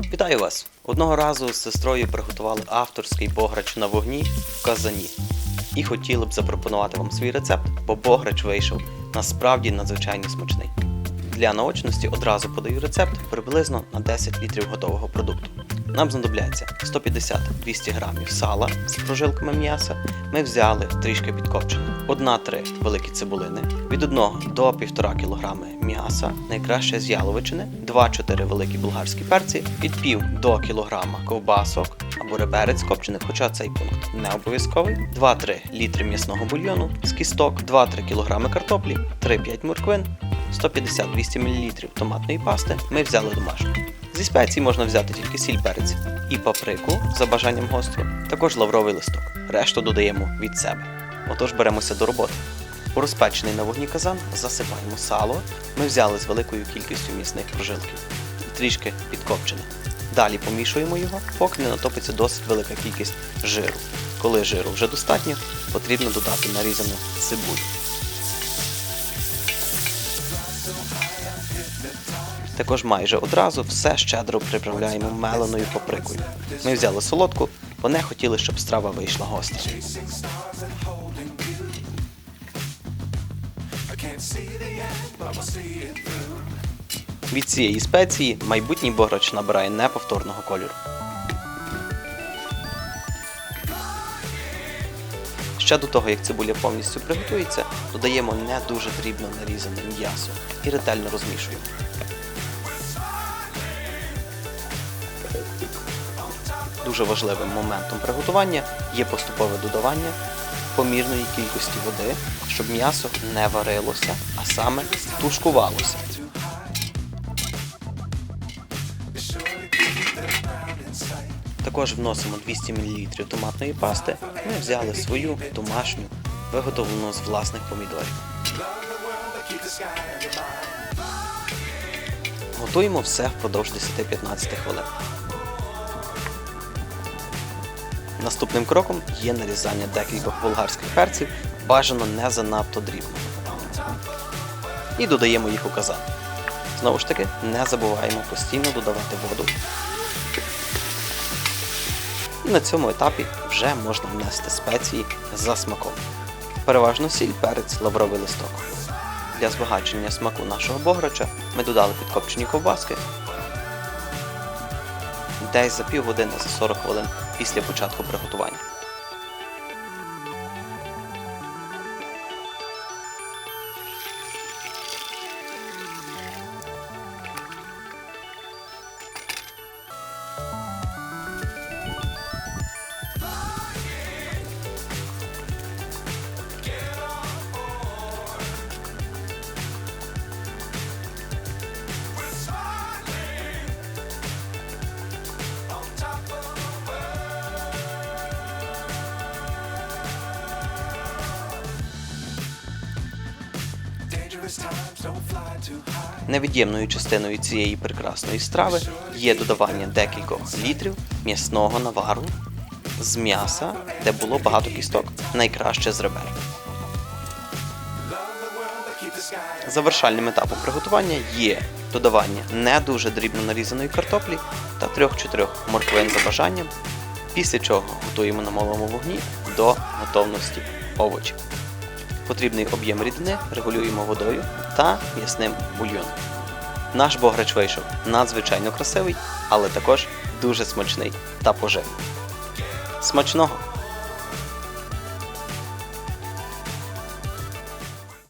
Вітаю вас! Одного разу з сестрою приготували авторський бограч на вогні в казані. І хотіли б запропонувати вам свій рецепт, бо бограч вийшов насправді надзвичайно смачний. Для наочності одразу подаю рецепт приблизно на 10 літрів готового продукту. Нам знадобляться 150-200 грамів сала з прожилками м'яса. Ми взяли трішки підкопчене, 1-3 великі цибулини, від 1 до 1,5 кг м'яса, найкраще з яловичини, 2-4 великі болгарські перці, від пів до кілограма ковбасок або реберець копчених, хоча цей пункт не обов'язковий, 2-3 літри м'ясного бульйону з кісток, 2-3 кг картоплі, 3-5 морквин, 150-200 мл томатної пасти. Ми взяли домашню. Зі спецій можна взяти тільки сіль перець і паприку за бажанням гостю, також лавровий листок. Решту додаємо від себе. Отож беремося до роботи. У розпечений на вогні казан засипаємо сало. Ми взяли з великою кількістю м'ясних прожилків, трішки підкопчене. Далі помішуємо його, поки не натопиться досить велика кількість жиру. Коли жиру вже достатньо, потрібно додати нарізану цибулю. Також майже одразу все щедро приправляємо меленою паприкою. Ми взяли солодку, бо не хотіли, щоб страва вийшла гостра. Від цієї спеції майбутній бограч набирає неповторного кольору. Ще до того, як цибуля повністю приготується, додаємо не дуже дрібно нарізане м'ясо і ретельно розмішуємо. Дуже важливим моментом приготування є поступове додавання помірної кількості води, щоб м'ясо не варилося, а саме тушкувалося. Також вносимо 200 мл томатної пасти. Ми взяли свою домашню, виготовлену з власних помідорів. Готуємо все впродовж 10-15 хвилин. Наступним кроком є нарізання декількох болгарських перців, бажано не занадто дрібно. І додаємо їх у казан. Знову ж таки, не забуваємо постійно додавати воду. І на цьому етапі вже можна внести спеції за смаком. Переважно сіль, перець, лавровий листок. Для збагачення смаку нашого бограча ми додали підкопчені ковбаски. Десь за півгодини за 40 хвилин після початку приготування. Невід'ємною частиною цієї прекрасної страви є додавання декількох літрів м'ясного навару з м'яса, де було багато кісток, найкраще з ребер. Завершальним етапом приготування є додавання не дуже дрібно нарізаної картоплі та 3-4 морквин за бажанням, після чого готуємо на малому вогні до готовності овочів. Потрібний об'єм рідини регулюємо водою та м'ясним бульйоном. Наш бограч вийшов надзвичайно красивий, але також дуже смачний та поживний. Смачного!